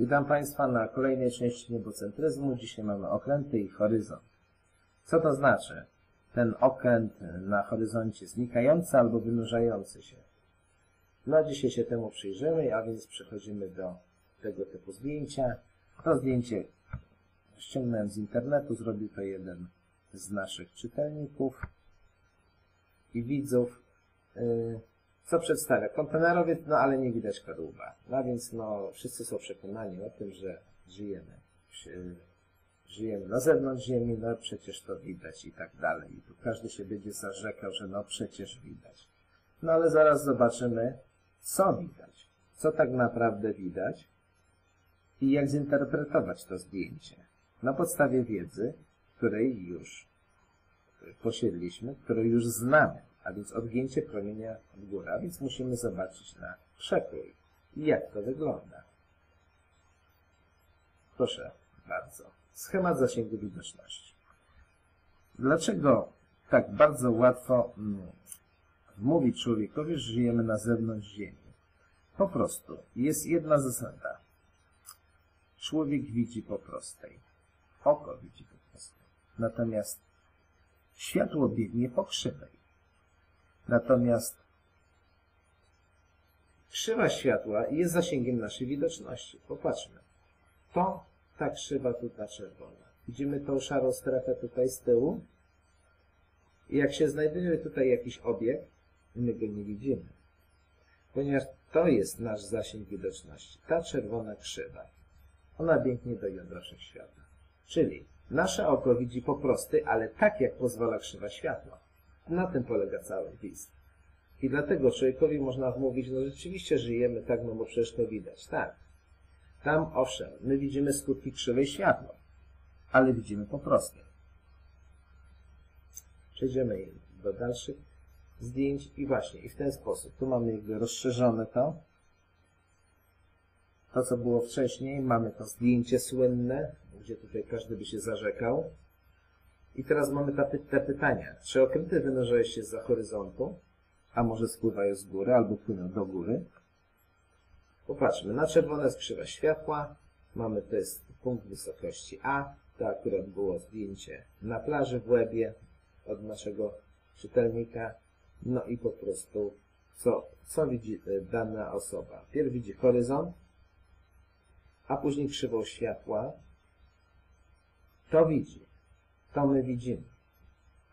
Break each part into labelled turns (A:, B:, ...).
A: Witam Państwa na kolejnej części niebocentryzmu. Dzisiaj mamy okręty i horyzont. Co to znaczy? Ten okręt na horyzoncie znikający albo wynurzający się. No dzisiaj się temu przyjrzymy, a więc przechodzimy do tego typu zdjęcia. To zdjęcie ściągnąłem z internetu, zrobił to jeden z naszych czytelników i widzów. Yy, co przedstawia? Kontenerowiec, no ale nie widać kadłuba. No więc no, wszyscy są przekonani o tym, że żyjemy. Żyjemy na zewnątrz Ziemi, no przecież to widać i tak dalej. I tu każdy się będzie zarzekał, że no przecież widać. No ale zaraz zobaczymy, co widać. Co tak naprawdę widać i jak zinterpretować to zdjęcie. Na podstawie wiedzy, której już posiedliśmy, której już znamy a więc odgięcie promienia od góry, a więc musimy zobaczyć na przekrój. Jak to wygląda? Proszę bardzo. Schemat zasięgu widoczności. Dlaczego tak bardzo łatwo mm, wmówić człowiekowi, że żyjemy na zewnątrz Ziemi? Po prostu jest jedna zasada. Człowiek widzi po prostej. Oko widzi po prostej. Natomiast światło biegnie po krzywej. Natomiast krzywa światła jest zasięgiem naszej widoczności. Popatrzmy. To ta krzywa tutaj czerwona. Widzimy tą szarą strefę tutaj z tyłu. I jak się znajduje tutaj jakiś obiekt, my go nie widzimy. Ponieważ to jest nasz zasięg widoczności. Ta czerwona krzywa. Ona biegnie do jądra wszechświata. Czyli nasze oko widzi po prosty, ale tak jak pozwala krzywa światła. Na tym polega cały list. I dlatego człowiekowi można wmówić, no rzeczywiście żyjemy tak, no bo przecież to widać. Tak. Tam, owszem, my widzimy skutki krzywej światła, ale widzimy po prostu. Przejdziemy do dalszych zdjęć i właśnie, i w ten sposób. Tu mamy jakby rozszerzone to. To, co było wcześniej, mamy to zdjęcie słynne, gdzie tutaj każdy by się zarzekał. I teraz mamy te, te pytania. Czy okręty wynurzają się za horyzontu, a może spływają z góry, albo płyną do góry? Popatrzmy, na czerwone skrzywa światła. Mamy, to jest punkt wysokości A. To akurat było zdjęcie na plaży w Łebie od naszego czytelnika. No i po prostu, co, co widzi e, dana osoba? Pierw widzi horyzont, a później krzywą światła. To widzi to my widzimy.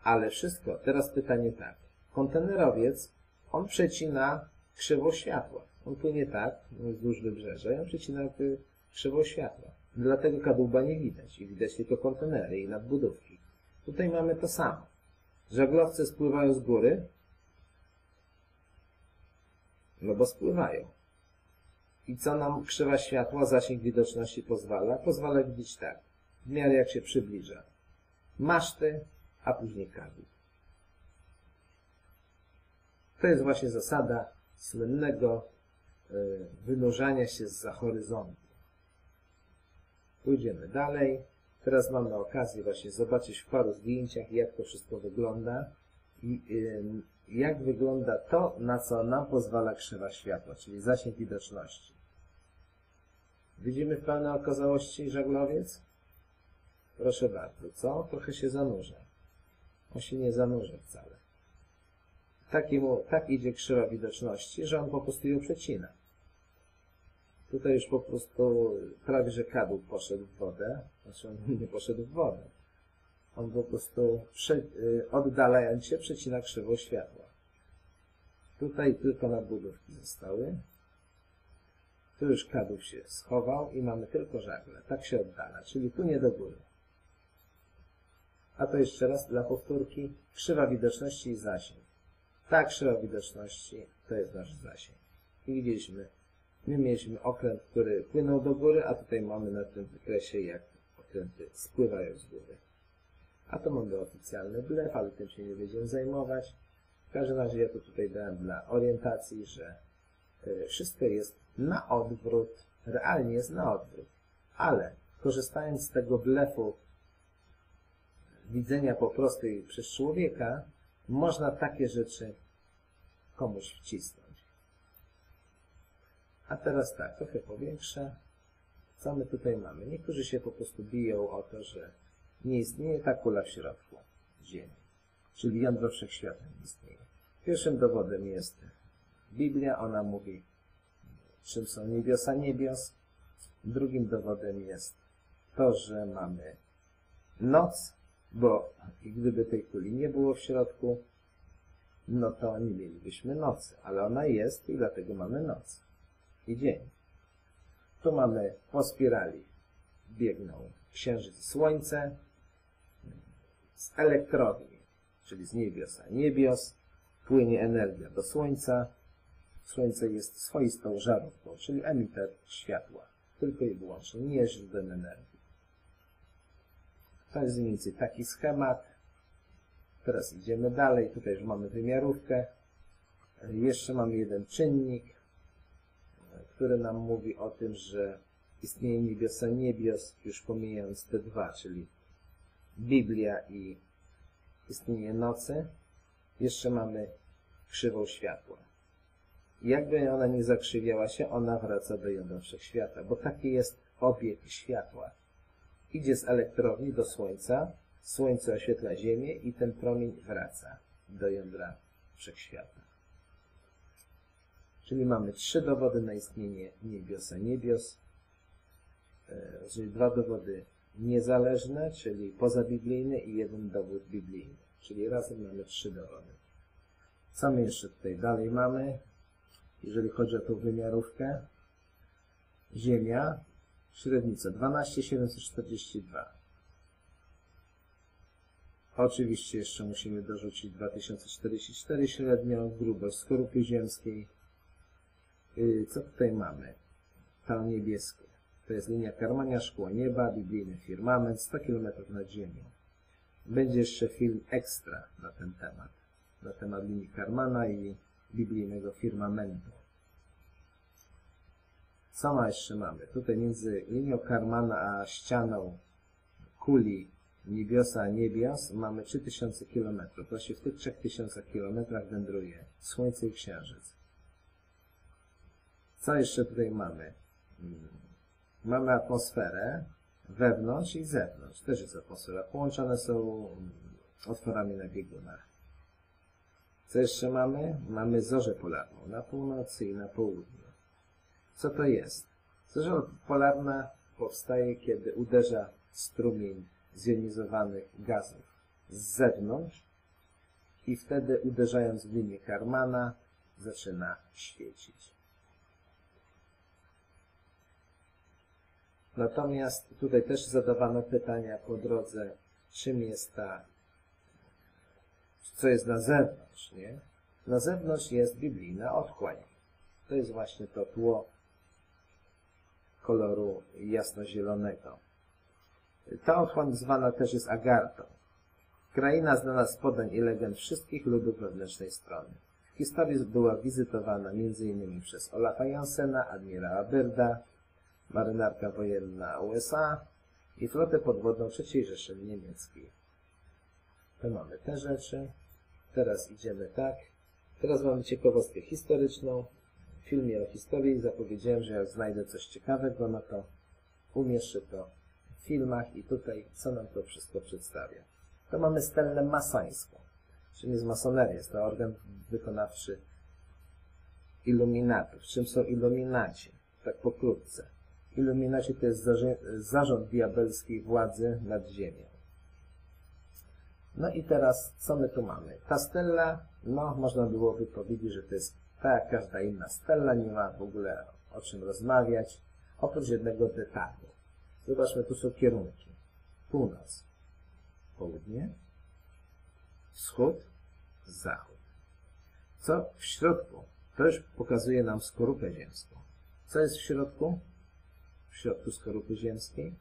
A: Ale wszystko, teraz pytanie tak. Kontenerowiec, on przecina krzywo światła. On płynie tak, wzdłuż wybrzeża i on przecina krzywo światła. Dlatego kadłuba nie widać i widać tylko kontenery i nadbudówki. Tutaj mamy to samo. Żaglowce spływają z góry, no bo spływają. I co nam krzywa światła, zasięg widoczności pozwala? Pozwala widzieć tak, w miarę jak się przybliża maszty, a później kadłub. To jest właśnie zasada słynnego e, wynurzania się za horyzontu. Pójdziemy dalej. Teraz mamy okazję właśnie zobaczyć w paru zdjęciach, jak to wszystko wygląda i jak wygląda to, na co nam pozwala krzywa światła, czyli zasięg widoczności. Widzimy w pełnej okazałości żaglowiec? Proszę bardzo, co? Trochę się zanurza. On się nie zanurza wcale. Takiemu, tak idzie krzywa widoczności, że on po prostu ją przecina. Tutaj już po prostu prawie, że kadłub poszedł w wodę. Znaczy on nie poszedł w wodę. On po prostu prze, y, oddalając się przecina krzywą światła. Tutaj tylko nadbudówki zostały. Tu już kadłub się schował i mamy tylko żagle. Tak się oddala, czyli tu nie do góry. A to jeszcze raz dla powtórki. Krzywa widoczności i zasięg. Ta krzywa widoczności to jest nasz zasięg. I widzieliśmy, my mieliśmy okręt, który płynął do góry, a tutaj mamy na tym wykresie, jak okręty spływają z góry. A to mamy oficjalny blef, ale tym się nie będziemy zajmować. W każdym razie ja to tutaj dałem dla orientacji, że e, wszystko jest na odwrót, realnie jest na odwrót. Ale korzystając z tego blefu widzenia po prostu przez człowieka, można takie rzeczy komuś wcisnąć. A teraz tak, trochę powiększę. Co my tutaj mamy? Niektórzy się po prostu biją o to, że nie istnieje ta kula w środku Ziemi, czyli jądro wszechświata nie istnieje. Pierwszym dowodem jest Biblia, ona mówi, czym są niebiosa niebios. Drugim dowodem jest to, że mamy noc, bo gdyby tej kuli nie było w środku, no to nie mielibyśmy nocy, ale ona jest i dlatego mamy noc i dzień. Tu mamy po spirali biegną księżyc i słońce z elektrowni, czyli z niebiosa niebios, płynie energia do słońca. Słońce jest swoistą żarówką, czyli emiter światła, tylko i wyłącznie, nie źródłem energii. To jest mniej więcej taki schemat. Teraz idziemy dalej. Tutaj już mamy wymiarówkę. Jeszcze mamy jeden czynnik, który nam mówi o tym, że istnieje niebiosa niebios, już pomijając te dwa, czyli Biblia i istnienie nocy. Jeszcze mamy krzywą światła. Jakby ona nie zakrzywiała się, ona wraca do jądra wszechświata, bo taki jest obieg światła. Idzie z elektrowni do Słońca, Słońce oświetla Ziemię i ten promień wraca do jądra wszechświata. Czyli mamy trzy dowody na istnienie niebiosa niebios, e, czyli dwa dowody niezależne, czyli pozabiblijny i jeden dowód biblijny. Czyli razem mamy trzy dowody. Co my jeszcze tutaj dalej mamy? Jeżeli chodzi o tą wymiarówkę, Ziemia, średnica 12742. Oczywiście jeszcze musimy dorzucić 2044 średnio, grubość skorupy ziemskiej. Y, co tutaj mamy? To niebieskie. To jest linia Karmania, szkło nieba, biblijny firmament, 100 km nad ziemią. Będzie jeszcze film ekstra na ten temat. Na temat linii Karmana i biblijnego firmamentu. Co ma jeszcze mamy? Tutaj między linią Karmana a ścianą kuli niebiosa niebios mamy 3000 km. Właśnie w tych 3000 km wędruje Słońce i Księżyc. Co jeszcze tutaj mamy? Hmm. Mamy atmosferę wewnątrz i zewnątrz. Też jest atmosfera. Połączone są otworami na biegunach. Co jeszcze mamy? Mamy zorzę polarną na północy i na południu. Co to jest? Zorza polarna powstaje, kiedy uderza strumień zjonizowanych gazów z zewnątrz i wtedy uderzając w linię Karmana zaczyna świecić. Natomiast tutaj też zadawano pytania po drodze, czym jest ta, co jest na zewnątrz, nie? Na zewnątrz jest biblijna otchłań. To jest właśnie to tło koloru jasnozielonego. Ta otchłań zwana też jest Agartą. Kraina znana z podań i legend wszystkich ludów wewnętrznej strony. W historii była wizytowana m.in. przez Olafa Jansena, admirała Byrda, marynarka wojenna USA i flotę podwodną III Rzeszy Niemieckiej. To mamy te rzeczy. Teraz idziemy tak. Teraz mamy ciekawostkę historyczną. Filmie o historii zapowiedziałem, że jak znajdę coś ciekawego, no to umieszczę to w filmach i tutaj co nam to wszystko przedstawia. To mamy stelę masońską, czyli jest masoneria, jest to organ wykonawczy iluminatów. Czym są iluminaci? Tak pokrótce. Iluminaci to jest zarząd diabelskiej władzy nad ziemią. No i teraz, co my tu mamy? Ta stella, no, można byłoby powiedzieć, że to jest tak jak każda inna stella, nie ma w ogóle o czym rozmawiać, oprócz jednego detalu. Zobaczmy, tu są kierunki. Północ, południe, wschód, zachód. Co w środku? To już pokazuje nam skorupę ziemską. Co jest w środku? W środku skorupy ziemskiej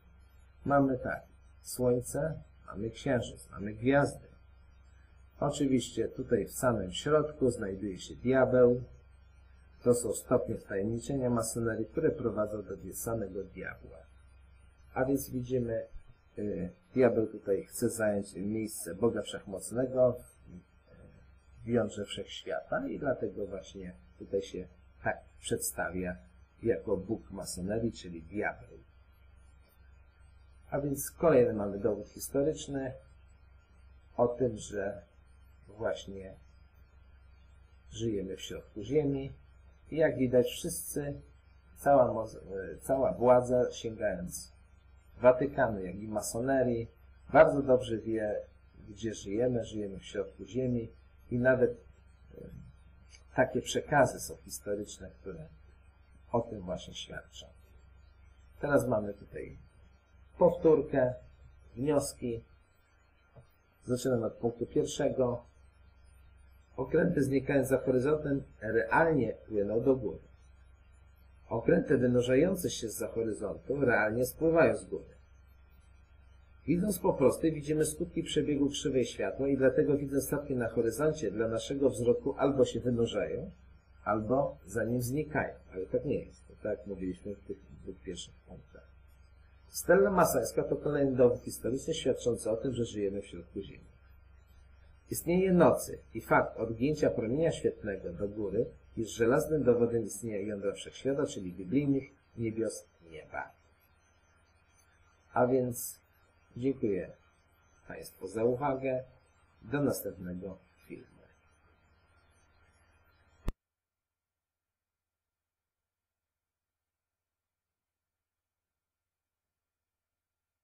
A: mamy tak, słońce, mamy księżyc, mamy gwiazdy. Oczywiście tutaj w samym środku znajduje się diabeł. To są stopnie wtajemniczenia masonerii, które prowadzą do samego diabła. A więc widzimy, y, diabeł tutaj chce zająć miejsce Boga Wszechmocnego w jądrze Wszechświata i dlatego właśnie tutaj się tak przedstawia jako Bóg masonerii, czyli diabeł. A więc kolejny mamy dowód historyczny o tym, że właśnie żyjemy w środku Ziemi. I jak widać wszyscy, cała, e, cała władza, sięgając Watykanu, jak i masonerii, bardzo dobrze wie, gdzie żyjemy. Żyjemy w środku Ziemi i nawet e, takie przekazy są historyczne, które o tym właśnie świadczą. Teraz mamy tutaj powtórkę, wnioski. Zaczynam od punktu pierwszego. Okręty znikając za horyzontem realnie płyną do góry. Okręty wynurzające się za horyzontu realnie spływają z góry. Widząc po prostu widzimy skutki przebiegu krzywej światła i dlatego widząc statki na horyzoncie dla naszego wzroku albo się wynurzają, albo za nim znikają. Ale tak nie jest. To tak jak mówiliśmy w tych dwóch pierwszych punktach. Stella masońska to kolejny dowód historyczny świadczący o tym, że żyjemy w środku Ziemi. Istnienie nocy i fakt odgięcia promienia świetlnego do góry jest żelaznym dowodem istnienia jądra wszechświata, czyli biblijnych niebios nieba. A więc dziękuję Państwu za uwagę. Do następnego